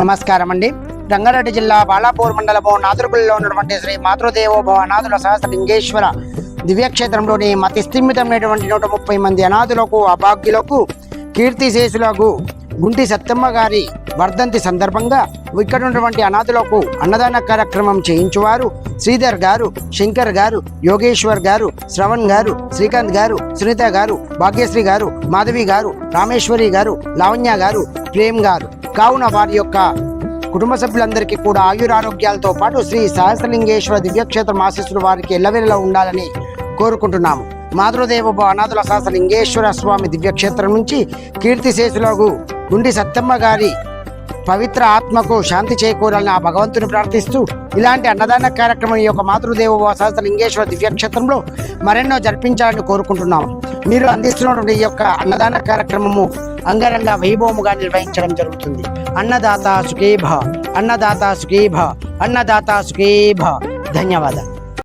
నమస్కారం అండి. రంగారెడ్డి జిల్లా బాలాపూర్ మండలము నాదుర్గుల్లో ఉన్నటువంటి శ్రీ మాతృదేవోభవ అనాథుల సహస్రలింగేశ్వర దివ్యక్షేత్రంలోని మతి స్థిమితమైనటువంటి నూట ముప్పై మంది అనాథులకు అభాగ్యులకు కీర్తిశేషులకు గుంటి సత్తమ్మ గారి వర్ధంతి సందర్భంగా ఇక్కడ ఉన్నటువంటి అనాథులకు అన్నదాన కార్యక్రమం చేయించువారు. శ్రీధర్ గారు శంకర్ గారు యోగేశ్వర్ గారు శ్రవణ్ గారు శ్రీకాంత్ గారు సునీత గారు భాగ్యశ్రీ గారు మాధవి గారు రామేశ్వరి గారు లావణ్య గారు ప్రేమ్ గారు. కావున వారి యొక్క కుటుంబ సభ్యులందరికీ కూడా ఆయురారోగ్యాలతో పాటు శ్రీ సహస్రలింగేశ్వర దివ్యక్షేత్రం ఆశీస్సులు వారికి ఎల్లవెల్లా ఉండాలని కోరుకుంటున్నాము. మాతృదేవ అనాథుల సహస్రలింగేశ్వర స్వామి దివ్యక్షేత్రం నుంచి కీర్తిశేషులకు గుండి సత్తమ్మ గారి పవిత్ర ఆత్మకు శాంతి చేకూరాలని ఆ భగవంతుని ప్రార్థిస్తూ ఇలాంటి అన్నదాన కార్యక్రమం ఈ యొక్క మాతృదేవ సహస్రలింగేశ్వర దివ్యక్షేత్రంలో మరెన్నో జరిపించాలని కోరుకుంటున్నాము. మీరు అందిస్తున్నటువంటి ఈ యొక్క అన్నదాన కార్యక్రమము అంగరంగ వైభవముగా నిర్వహించడం జరుగుతుంది. అన్నదాత సుఖేభ అన్నదాత సుఖేభ అన్నదాత సుఖేభ. ధన్యవాదాలు.